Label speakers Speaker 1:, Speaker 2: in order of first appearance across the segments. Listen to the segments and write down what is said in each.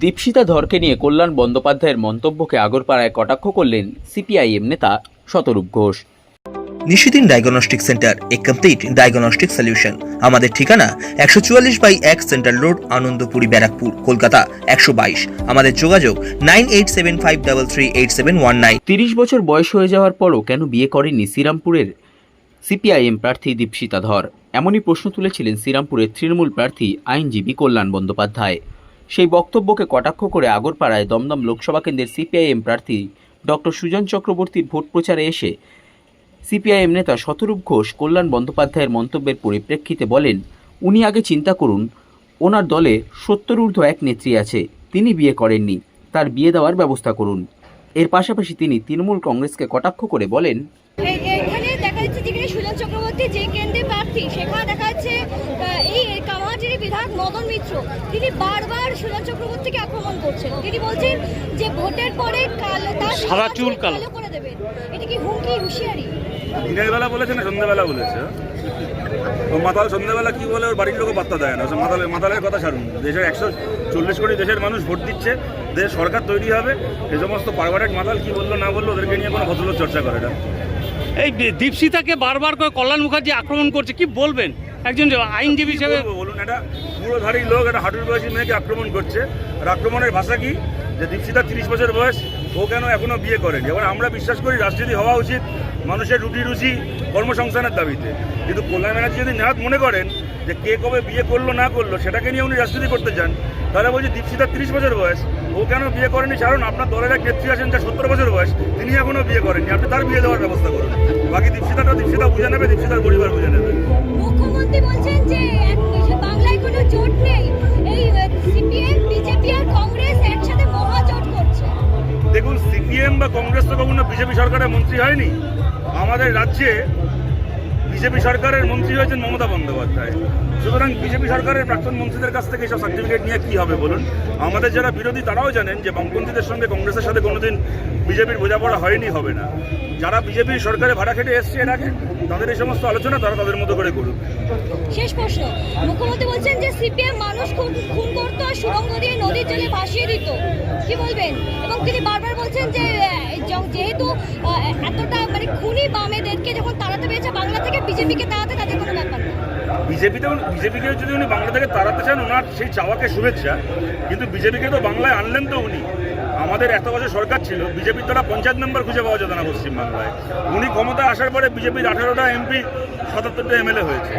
Speaker 1: দীপশিতা ধরকে নিয়ে কল্যাণ বন্দ্যোপাধ্যায়ের মন্তব্যকে আগরপাড়ায় কটাক্ষ করলেন সিপিআইএম নেতা শতরূপ ঘোষ।
Speaker 2: নিশিদিন ডায়াগনস্টিক সেন্টার এ কমপ্লিট ডায়াগনস্টিক সলিউশন আমাদের ঠিকানা একশো চুয়াল্লিশ বাই এক সেন্ট্রাল রোড আনন্দপুরি ব্যারাকপুর কলকাতা একশো বাইশ। আমাদের যোগাযোগ nine eight seven five double three eight seven one nine.
Speaker 1: তিরিশ বছর বয়স হয়ে যাওয়ার পরও কেন বিয়ে করেননি শ্রীরামপুরের সিপিআইএম প্রার্থী দীপশিতা ধর? এমনই প্রশ্ন তুলেছিলেন শ্রীরামপুরের তৃণমূল প্রার্থী আইনজীবী কল্যাণ বন্দ্যোপাধ্যায়। সেই বক্তব্যকে কটাক্ষ করে আগরপাড়ায় দমদম লোকসভা কেন্দ্রের সিপিআইএম প্রার্থী ডক্টর সুজন চক্রবর্তীর ভোট প্রচারে এসে সিপিআইএম নেতা শতরূপ ঘোষ, কল্যাণ বন্দ্যোপাধ্যায়ের মন্তব্যের পরিপ্রেক্ষিতে বলেন, উনি আগে চিন্তা করুন, ওনার দলে সত্তর ঊর্ধ্ব এক নেত্রী আছে, তিনি বিয়ে করেননি, তার বিয়ে দেওয়ার ব্যবস্থা করুন। এর পাশাপাশি তিনি তৃণমূল কংগ্রেসকে কটাক্ষ করে বলেন
Speaker 3: এখানে দেখা যাচ্ছে যেখানে সুজন চক্রবর্তী যে কেন্দ্রে প্রার্থী, সেখানে দেখা যাচ্ছে এই বিধায়ক মদন মিত্র তিনি বারবার সুজন চক্রবর্তীকে আক্রমণ করছেন। তিনি বলছেন যে ভোটের পরে কালো তার
Speaker 4: সাদা চুল কালো।
Speaker 3: করে দেবেন। এটা কি হুমকি হুঁশিয়ারি?
Speaker 5: দিনের বেলা বলেছে না সন্ধ্যাবেলা বলেছে? ও মাতাল সন্ধ্যাবেলা কি বলে ওর বাড়ির লোকও পাত্তা দেয় না। সে মাতালের মাতালের কথা ছাড়ুন। দেশের একশো চল্লিশ কোটি দেশের মানুষ ভোট দিচ্ছে দেশ সরকার তৈরি হবে। এই সমস্ত পারমানেন্ট মাতাল কি বলল না বলল ওদেরকে নিয়ে কোনো ভদ্রলোক চর্চা করে না।
Speaker 4: এই দীপশিতাকে বারবার করে কল্যাণ মুখার্জি আক্রমণ করছে কি বলবেন? একজন আইনজীবী হিসেবে
Speaker 5: বলুন এটা পুরোধারী লোক এটা হাঁটুর বয়সী মেয়েকে আক্রমণ করছে। আর আক্রমণের ভাষা কি? যে দীপশিতা তিরিশ বছর বয়স ও কেন এখনও বিয়ে করেনি? এবার আমরা বিশ্বাস করি রাজনীতি হওয়া উচিত মানুষের রুটি রুচি কর্মসংস্থানের দাবিতে। কিন্তু কল্যাণ ব্যানার্জি যদি নেহাত মনে করেন যে কে কবে বিয়ে করল, না করল, সেটাকে নিয়ে উনি রাজনীতি করতে চান তাহলে বলছি দীপশিতার তিরিশ বছর বয়স, ও কেন বিয়ে করেনি? কারণ আপনার দলের এক নেত্রী আছেন যা সত্তর বছর বয়স, তিনি এখনও বিয়ে করেননি। আপনি তার বিয়ে দেওয়ার ব্যবস্থা করুন। বাকি দীপশিতাটা দীপশিতা বুঝে নেবে দীপশিতার পরিবার বুঝে নেবে।
Speaker 3: মুখ্যমন্ত্রী বলছেন যে বিজেপি
Speaker 5: সরকারের মন্ত্রী হয়নি, আমাদের রাজ্যে বিজেপি সরকারের মন্ত্রী হয়েছেন মমতা বন্দ্যোপাধ্যায়। সুতরাং বিজেপি সরকারের প্রাক্তন মন্ত্রীদের কাছ থেকে এসব সার্টিফিকেট নিয়ে কী হবে বলুন? আমাদের যারা বিরোধী, তারাও জানেন যে বামপন্থীদের সঙ্গে কংগ্রেসের সাথে কোনোদিন বিজেপির বোঝাপড়া হয়নি, হবে না। যারা বিজেপির সরকারে ভাড়া খেটে এসছে এর আগে, তাদের এই সমস্ত আলোচনা তারা তাদের মতো করে করুক।
Speaker 3: শেষ প্রশ্ন। মুখ্যমন্ত্রী বলছেন যে সিপিএম মানুষ খুন করতো সুরঙ্গ দিয়ে নদীর জলে ভাসিয়ে দিত। কি বলবেন? এবং তিনি বারবার বলছেন যে এতটা মানে খুনি বামেদেরকে যখন তাড়াতে পেরেছে বাংলা থেকে বিজেপিকে তাড়াতে, তাদের কোনো ব্যাপার না।
Speaker 5: বিজেপিতে বিজেপিকে যদি উনি বাংলা থেকে তাড়াতে চান, ওনার সেই চাওয়াকে শুভেচ্ছা, কিন্তু বিজেপিকে তো বাংলায় আনলেন তো উনি। আমাদের এত বছর সরকার ছিল, বিজেপির দ্বারা পঞ্চায়েত মেম্বার খুঁজে পাওয়া যেত না পশ্চিমবাংলায়। উনি ক্ষমতায় আসার পরে বিজেপির আঠারোটা এমপি সাতাত্তরটা এমএলএ হয়েছে।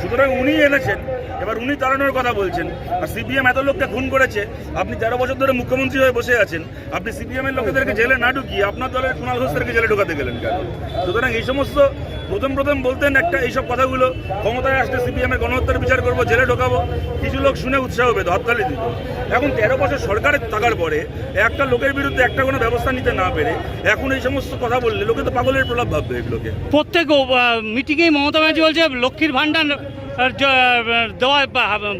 Speaker 5: সুতরাং উনি এনেছেন। এবার উনি তাড়ানোর কথা বলছেন। আর সিপিএম এত লোককে খুন করেছে, আপনি তেরো বছর ধরে মুখ্যমন্ত্রী হয়ে বসে আছেন, আপনি সিপিএম এর লোকেদেরকে জেলে না ঢুকিয়ে আপনার দলের কুণাল ঘোষদেরকে জেলে ঢোকাতে গেলেন কেন? সুতরাং এই সমস্ত প্রথম প্রথম বলতেন একটা এইসব কথাগুলো, ক্ষমতায় আসলে সিপিএম এর গণহত্যার বিচার করব, জেলে ঢোকাবো, কিছু লোক শুনে উৎসাহ পেত হরতালি দিত। এখন তেরো বছর সরকারের থাকার পরে একটা লোকের বিরুদ্ধে একটা কোনো ব্যবস্থা নিতে না পেরে এখন এই সমস্ত কথা বললে লোকে তো পাগলের প্রলাপ ভাববে এগুলোকে।
Speaker 4: প্রত্যেক মিটিংয়েই মমতা ব্যানার্জি বলছে লক্ষ্মীর ভাণ্ডার দেওয়া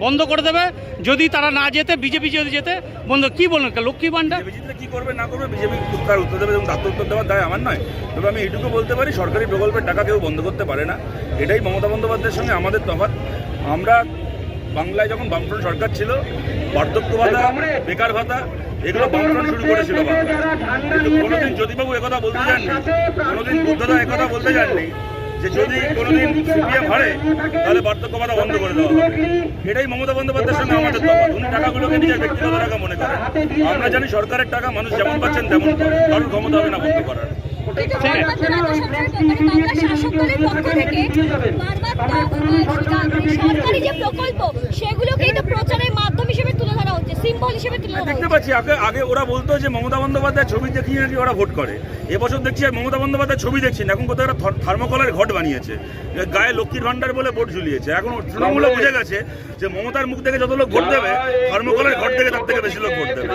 Speaker 4: বন্ধ করে দেবে। যদি তারা না যেতে বিজেপি যদি যেতে বন্ধ কি বলুন লক্ষ্মী ভাণ্ডার?
Speaker 5: কি করবে না করবে বিজেপি তার উত্তর দেবে এবং তার উত্তর দেওয়ার দায় আমার নয়। তবে আমি এইটুকু বলতে পারি সরকারি প্রকল্পের টাকা কেউ বন্ধ করতে পারে না। এটাই মমতা বন্দ্যোপাধ্যায়ের সঙ্গে আমাদের তফাৎ। আমরা বাংলায় যখন বামফ্রন্ট সরকার ছিল বার্ধক্য ভাতা, বেকার ভাতা, এগুলো বামফ্রন্ট শুরু করেছিল। কিন্তু কোনোদিন জ্যোতিবাবু একথা বলতে যাননি, কোনোদিন বুদ্ধদা একথা বলতে যাননি যে যদি কোনোদিন সিপিএম হারে, তাহলে বার্ধক্য ভাতা বন্ধ করে দেওয়া হবে। এটাই মমতা বন্দ্যোপাধ্যায়ের সঙ্গে আমাদের তফাৎ উনি টাকাগুলোকে নিজের ব্যক্তিগত টাকা মনে করেন। আমরা জানি সরকারের টাকা মানুষ যেমন পাচ্ছেন তেমন। কারোর ক্ষমতা হবে না বন্ধ করার।
Speaker 3: কিন্তু বারবার তো রাজ্য সরকার মানে বাংলা শাসক দলের পক্ষ বারবার সরকারি যে প্রকল্প সেগুলোকেই তো প্রচারের মাধ্যম হিসেবে তুলে ধরা হচ্ছে সিম্বল হিসেবে তুলে ধরা
Speaker 5: দেখতে পাচ্ছি আগে আগে ওরা বলতো যে মমতা বন্দ্যোপাধ্যায় ছবি দেখিয়ে নাকি ওরা ভোট করে। এবছর দেখছি আর মমতা বন্দ্যোপাধ্যায় ছবি দেখছি না এখন কোথাও একটা থর- থার্মোকলের ঘট বানিয়েছে। গায়ে লক্ষ্মীর ভান্ডার বলে ভোট ঝুলিয়েছে। এখন তৃণমূলে বুঝে গেছে যে মমতার মুখ থেকে যত লোক ভোট দেবে থার্মোকলের ঘট থেকে তার থেকে বেশি লোক ভোট দেবে।